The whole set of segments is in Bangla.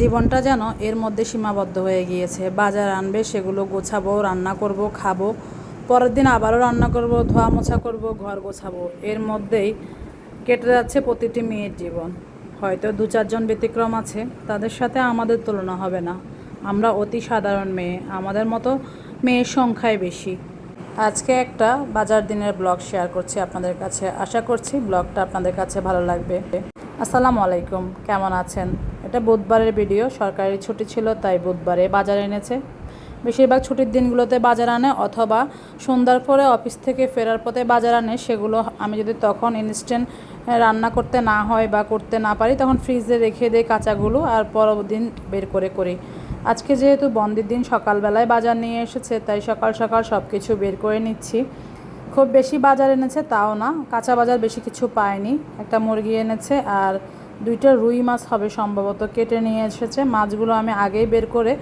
জীবনটা যেন এর মধ্যে সীমাবদ্ধ হয়ে গিয়েছে। বাজার আনবে, সেগুলো গোছাবো, রান্না করব, খাব। পরের দিন আবারও রান্না করব, ধোয়া মোছা করব, ঘর গোছাবো। এর মধ্যেই কেটে যাচ্ছে প্রতিটি মেয়ের জীবন। হয়তো দু চারজন ব্যতিক্রম আছে, তাদের সাথে আমাদের তুলনা হবে না। আমরা অতি সাধারণ মেয়ে, আমাদের মতো মেয়ের সংখ্যাই বেশি। আজকে একটা বাজার দিনের ব্লগ শেয়ার করছি আপনাদের কাছে। আশা করছি ব্লগটা আপনাদের কাছে ভালো লাগবে। আসসালামু আলাইকুম, কেমন আছেন? এটা বুধবারের ভিডিও, সরকারি ছুটি ছিল তাই বুধবারে বাজার এনেছে। বেশিরভাগ ছুটির দিনগুলোতে বাজার আনে অথবা সন্ধ্যার পরে অফিস থেকে ফেরার পথে বাজার আনে, সেগুলো আমি যদি তখন ইনস্ট্যান্ট রান্না করতে না হয় বা করতে না পারি, তখন ফ্রিজে রেখে দিই কাঁচাগুলো আর পরের দিন বের করে করি। আজকে যেহেতু বন্ধের দিন, সকালবেলায় বাজার নিয়ে এসেছে, তাই সকাল সকাল সব কিছু বের করে নিচ্ছি। খুব বেশি বাজার এনেছে তাও না, কাঁচা বাজার বেশি কিছু পায়নি একটা মুরগি এনেছে আর দুইটা রুই মাছ হবে সম্ভবত, কেটে নিয়ে এসেছে। মাছগুলো আমি আগেই বের করে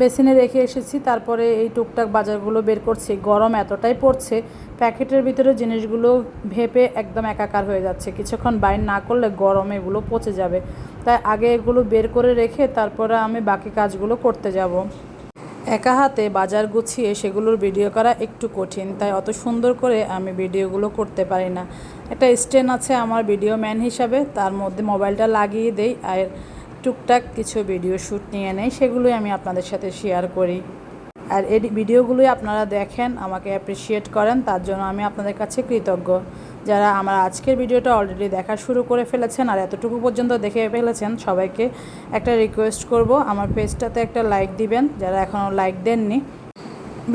বেসিনে রেখে এসেছি। তারপরে এই টুকটাক বাজারগুলো বের করছি। গরম এতটাই পড়ছে, প্যাকেটের ভিতরে জিনিসগুলো ভেপে একদম একাকার হয়ে যাচ্ছে। কিছুক্ষণ বাইর না করলে গরমে এগুলো পচে যাবে। তাই আগে এগুলো বের করে রেখে তারপরে আমি বাকি কাজগুলো করতে যাব। একা হাতে বাজার গুছিয়ে সেগুলোর ভিডিও করা একটু কঠিন, তাই অত সুন্দর করে আমি ভিডিওগুলো করতে পারি না। একটা স্ট্যান্ড আছে আমার ভিডিও ম্যান হিসাবে, তার মধ্যে মোবাইলটা লাগিয়ে দেই আর টুকটাক কিছু ভিডিও শ্যুট নিয়ে নেই, সেগুলোই আমি আপনাদের সাথে শেয়ার করি। আর এই ভিডিওগুলোই আপনারা দেখেন, আমাকে অ্যাপ্রিসিয়েট করেন, তার জন্য আমি আপনাদের কাছে কৃতজ্ঞ। যারা আমার আজকের ভিডিওটা অলরেডি দেখা শুরু করে ফেলেছেন আর এতটুকু পর্যন্ত দেখে ফেলেছেন, সবাইকে একটা রিকোয়েস্ট করব। আমার পেজটাতে একটা লাইক দিবেন, যারা এখনও লাইক দেননি।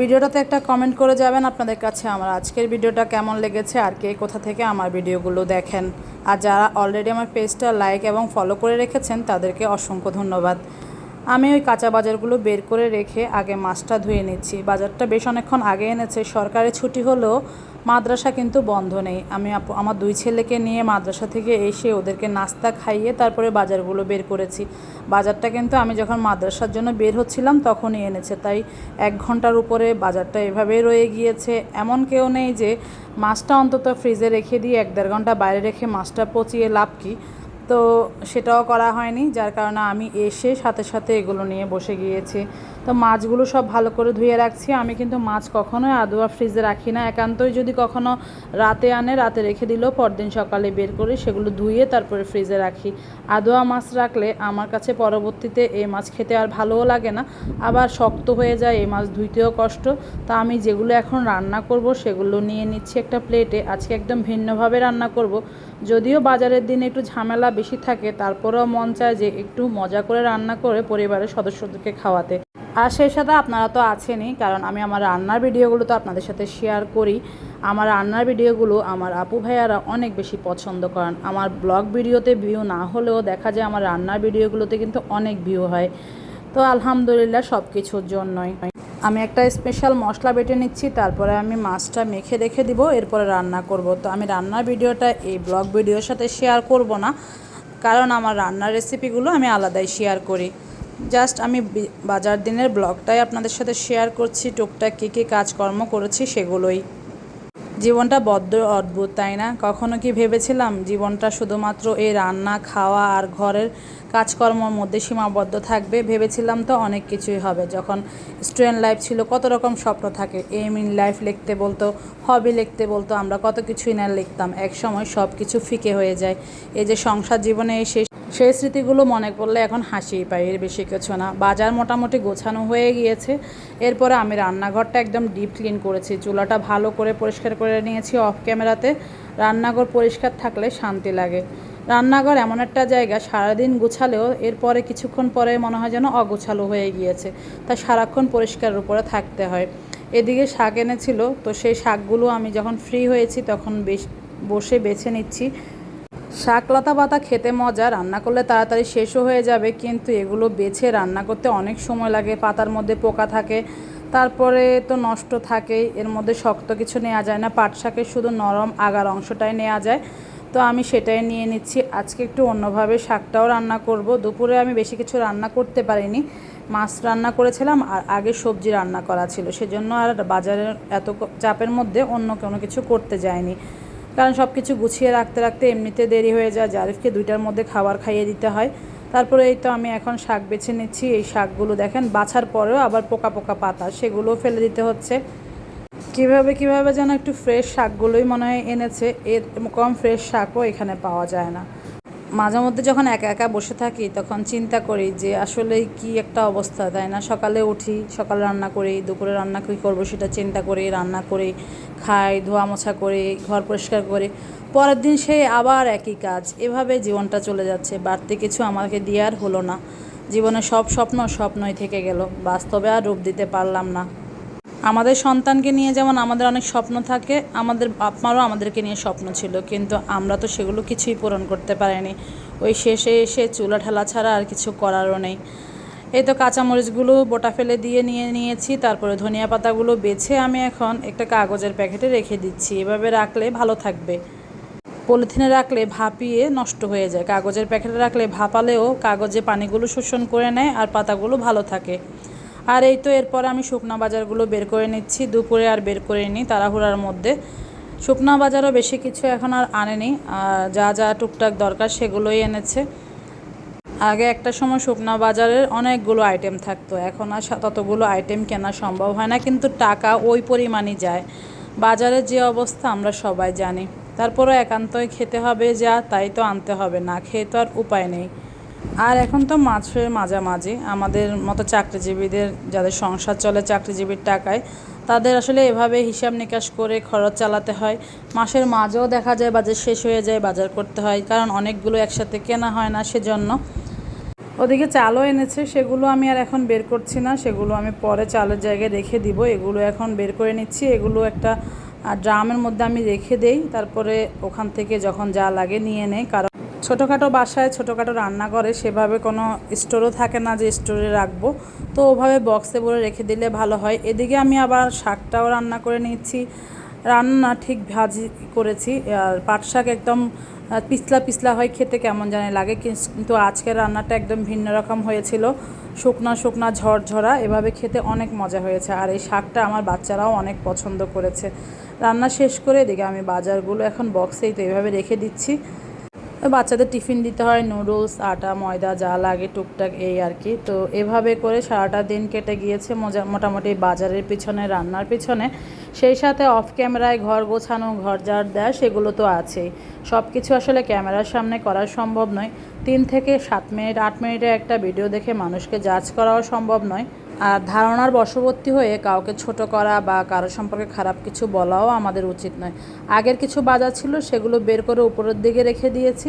ভিডিওটাতে একটা কমেন্ট করে যাবেন আপনাদের কাছে আমার আজকের ভিডিওটা কেমন লেগেছে আর কে কোথা থেকে আমার ভিডিওগুলো দেখেন। আর যারা অলরেডি আমার পেজটা লাইক এবং ফলো করে রেখেছেন, তাদেরকে অসংখ্য ধন্যবাদ। আমি ওই কাঁচা বাজারগুলো বের করে রেখে আগে মাছটা ধুয়ে নিচ্ছি। বাজারটা বেশ অনেকক্ষণ আগে এনেছে। সরকারি ছুটি হলেও মাদ্রাসা কিন্তু বন্ধ নেই। আমি আমার দুই ছেলেকে নিয়ে মাদ্রাসা থেকে এসে ওদেরকে নাস্তা খাইয়ে তারপরে বাজারগুলো বের করেছি। বাজারটা কিন্তু আমি যখন মাদ্রাসার জন্য বের হচ্ছিলাম তখনই এনেছে। তাই এক ঘণ্টার উপরে বাজারটা এভাবেই রয়ে গিয়েছে। এমন কেউ নেই যে মাছটা অন্তত ফ্রিজে রেখে দিয়ে এক দেড় ঘণ্টা বাইরে রেখে মাছটা পচিয়ে লাভ কি? তো সেটাও করা হয়নি, যার কারণে আমি এসে সাথে সাথে এগুলো নিয়ে বসে গিয়েছি। তো মাছগুলো সব ভালো করে ধুয়ে রাখছি। আমি কিন্তু মাছ কখনোই আদুয়া ফ্রিজে রাখি না। একান্তই যদি কখনো রাতে আনে, রাতে রেখে দিলেও পরদিন সকালে বের করে, সেগুলো ধুয়ে তারপরে ফ্রিজে রাখি। আদোয়া মাছ রাখলে আমার কাছে পরবর্তীতে এই মাছ খেতে আর ভালোও লাগে না। আবার শক্ত হয়ে যায়, এই মাছ ধুইতেও কষ্ট। তা আমি যেগুলো এখন রান্না করব, সেগুলো নিয়ে নিচ্ছি একটা প্লেটে। আজকে একদম ভিন্নভাবে রান্না করব। যদিও বাজারের দিনে একটু ঝামেলা বেশি থাকে, তারপরেও মন চায় যে একটু মজা করে রান্না করে পরিবারের সদস্যদেরকে খাওয়াতে। আর সেই সাথে আপনারা তো আছেনই, কারণ আমি আমার রান্নার ভিডিওগুলো তো আপনাদের সাথে শেয়ার করি। আমার রান্নার ভিডিওগুলো আমার আপু ভাইয়ারা অনেক বেশি পছন্দ করেন। আমার ব্লগ ভিডিওতে ভিউ না হলেও দেখা যায় আমার রান্নার ভিডিওগুলোতে কিন্তু অনেক ভিউ হয়। তো আলহামদুলিল্লাহ সব কিছুর জন্যই। আমি একটা স্পেশাল মশলা বেটে নিচ্ছি, তারপরে আমি মাছটা মেখে রেখে দিব, এরপরে রান্না করব। তো আমি রান্নার ভিডিওটা এই ব্লগ ভিডিওর সাথে শেয়ার করব না, কারণ আমার রান্নার রেসিপিগুলো আমি আলাদাই শেয়ার করি। জাস্ট আমি বাজার দিনের ব্লগটাই আপনাদের সাথে শেয়ার করছি, টুকটাক কী কী কাজকর্ম করেছি সেগুলোই। জীবনটা বড্ড অদ্ভুত, তাই না? কখনো কি ভেবেছিলাম জীবনটা শুধুমাত্র এই রান্না, খাওয়া আর ঘরের কাজকর্মর মধ্যে সীমাবদ্ধ থাকবে? ভেবেছিলাম তো অনেক কিছুই হবে। যখন স্টুডেন্ট লাইফ ছিল কত রকম স্বপ্ন থাকে। এম ইন লাইফ লিখতে বলতো, হবি লিখতে বলতো, আমরা কত কিছুই না লিখতাম। এক সময় সব কিছু ফিকে হয়ে যায়। এই যে সংসার জীবনে এসে সেই স্মৃতিগুলো মনে করলে এখন হাসিই পাই, এর বেশি কিছু না। বাজার মোটামুটি গোছানো হয়ে গিয়েছে। এরপরে আমি রান্নাঘরটা একদম ডিপ ক্লিন করেছি। চুলাটা ভালো করে পরিষ্কার করে নিয়েছি অফ ক্যামেরাতে রান্নাঘর পরিষ্কার থাকলে শান্তি লাগে। রান্নাঘর এমন একটা জায়গা, সারাদিন গুছালেও এরপরে কিছুক্ষণ পরে মনে হয় যেন অগোছালো হয়ে গিয়েছে। তাই সারাক্ষণ পরিষ্কারের উপরে থাকতে হয়। এদিকে শাক এনেছিল, তো সেই শাকগুলো আমি যখন ফ্রি হয়েছি, তখন বেশ বসে বেছে নিচ্ছি। শাক লতা পাতা খেতে মজা, রান্না করলে তাড়াতাড়ি শেষও হয়ে যাবে, কিন্তু এগুলো বেছে রান্না করতে অনেক সময় লাগে, পাতার মধ্যে পোকা থাকে, তারপরে তো নষ্ট থাকেই, এর মধ্যে শক্ত কিছু নেওয়া যায় না, পাট শাকের শুধু নরম আগার অংশটাই নেওয়া যায়, তো আমি সেটাই নিয়ে নিচ্ছি, আজকে একটু অন্যভাবে শাকটাও রান্না করব, দুপুরে আমি বেশি কিছু রান্না করতে পারিনি, মাছ রান্না করেছিলাম, আর আগে সবজি রান্না করা ছিল, সেজন্য আর বাজারের এত চাপের মধ্যে অন্য কোনো কিছু করতে যায়নি কারণ সব কিছু গুছিয়ে রাখতে রাখতে এমনিতে দেরি হয়ে যায়। জারিফকে দুইটার মধ্যে খাবার খাইয়ে দিতে হয়। তারপরে এই তো আমি এখন শাক বেছে নিচ্ছি। এই শাকগুলো দেখেন, বাছার পরেও আবার পোকা পোকা পাতা, সেগুলোও ফেলে দিতে হচ্ছে। কীভাবে কীভাবে যেন একটু ফ্রেশ শাকগুলোই মনে হয় এনেছে। এর কম ফ্রেশ শাকও এখানে পাওয়া যায় না। মাঝে মধ্যে যখন একা একা বসে থাকি, তখন চিন্তা করি যে আসলে কি একটা অবস্থা, তাই না? সকালে উঠি, সকালে রান্না করি, দুপুরে রান্না কী করব সেটা চিন্তা করি, রান্না করি, খাই, ধোয়া মোছা করি, ঘর পরিষ্কার করি। পরের দিন সেই আবার একই কাজ, এভাবে জীবনটা চলে যাচ্ছে। বাড়তি কিছু আমাকে দিয়ে আর হলো না। জীবনে সব স্বপ্ন স্বপ্নই থেকে গেল। বাস্তবে আর রূপ দিতে পারলাম না। আমাদের সন্তানকে নিয়ে যেমন আমাদের অনেক স্বপ্ন থাকে, আমাদের বাপ মারও আমাদেরকে নিয়ে স্বপ্ন ছিল, কিন্তু আমরা তো সেগুলো কিছুই পূরণ করতে পারিনি। ওই শেষে এসে চুলা ঠেলা ছাড়া আর কিছু করারও নেই। এই তো কাঁচামরিচগুলো বোটা ফেলে দিয়ে নিয়ে নিয়েছি, তারপরে ধনিয়া পাতাগুলো বেছে আমি এখন একটা কাগজের প্যাকেটে রেখে দিচ্ছি, এভাবে রাখলে ভালো থাকবে। পলিথিনে রাখলে ভাপিয়ে নষ্ট হয়ে যায়, কাগজের প্যাকেটে রাখলে ভাপালেও কাগজে পানিগুলো শোষণ করে নেয় আর পাতাগুলো ভালো থাকে। আর এই তো এরপর আমি শুকনা বাজারগুলো বের করে নিচ্ছি। দুপুরে আর বের করে নিই তাড়াহুড়ার মধ্যে। শুকনা বাজারও বেশি কিছু এখন আর আনেনি। আর যা যা টুকটাক দরকার সেগুলোই এনেছে। আগে একটা সময় শুকনা বাজারের অনেকগুলো আইটেম থাকতো। এখন আর ততগুলো আইটেম কেনা সম্ভব হয় না। কিন্তু টাকা ওই পরিমাণই যায়। বাজারের যে অবস্থা আমরা সবাই জানি। তারপরও একান্তই খেতে হবে যা, তাই তো আনতে হবে। না খেয়ে তো আর উপায় নেই। আর এখন তো মাছের মাঝামাঝি। আমাদের মতো চাকরিজীবীদের, যাদের সংসার চলে চাকরিজীবীর টাকায়, তাদের আসলে এভাবে হিসাব নিকাশ করে খরচ চালাতে হয়। মাসের মাঝেও দেখা যায় বাজার শেষ হয়ে যায়, বাজার করতে হয়, কারণ অনেকগুলো একসাথে কেনা হয় না সেজন্য। ওদিকে চালও এনেছে, সেগুলো আমি আর এখন বের করছি না, সেগুলো আমি পরে চালের জায়গায় রেখে দিব। এগুলো এখন বের করে নিচ্ছি, এগুলো একটা ড্রামের মধ্যে আমি রেখে দেই, তারপরে ওখান থেকে যখন যা লাগে নিয়ে নেই, কারণ ছোটোখাটো বাসায় ছোটোখাটো রান্না করে সেভাবে কোনো স্টোরও থাকে না যে স্টোরে রাখব। তো ওভাবে বক্সে ভরে রেখে দিলে ভালো হয়। এদিকে আমি আবার শাকটাও রান্না করে নিচ্ছি রান্না ঠিক ভাজি করেছি। আর পাট শাক একদম পিছলা পিছলা হয় খেতে কেমন জানি লাগে। কিন্তু আজকের রান্নাটা একদম ভিন্ন রকম হয়েছিল। শুকনা শুকনা ঝরঝরা, এভাবে খেতে অনেক মজা হয়েছে। আর এই শাকটা আমার বাচ্চারাও অনেক পছন্দ করেছে। রান্না শেষ করে এদিকে আমি বাজারগুলো এখন বক্সেই তো এভাবে রেখে দিচ্ছি। বাচ্চাদের টিফিন দিতে হয়, নুডলস, আটা, ময়দা যা লাগে টুকটাক এই আর কি। তো এভাবে করে সারাটা দিন কেটে গিয়েছে, মোজা- মোটামুটি বাজারের পিছনে, রান্নার পিছনে। সেই সাথে অফ ক্যামেরায় ঘর গোছানো, ঘর ঝাড় দেওয়া, সেগুলো তো আছেই। সব কিছু আসলে ক্যামেরার সামনে করা সম্ভব নয়। তিন থেকে সাত মিনিট, আট মিনিটে একটা ভিডিও দেখে মানুষকে জাজ করাও সম্ভব নয়। আর ধারণার বশবর্তী হয়ে কাউকে ছোট করা বা কারও সম্পর্কে খারাপ কিছু বলাও আমাদের উচিত নয়। আগের কিছু বাজার ছিল, সেগুলো বের করে উপরের দিকে রেখে দিয়েছি।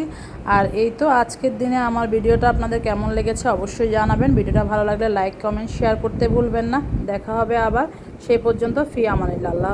আর এই তো আজকের দিনে আমার ভিডিওটা আপনাদের কেমন লেগেছে অবশ্যই জানাবেন। ভিডিওটা ভালো লাগলে লাইক, কমেন্ট, শেয়ার করতে ভুলবেন না। দেখা হবে আবার। সেই পর্যন্ত ফি আমার আল্লাহ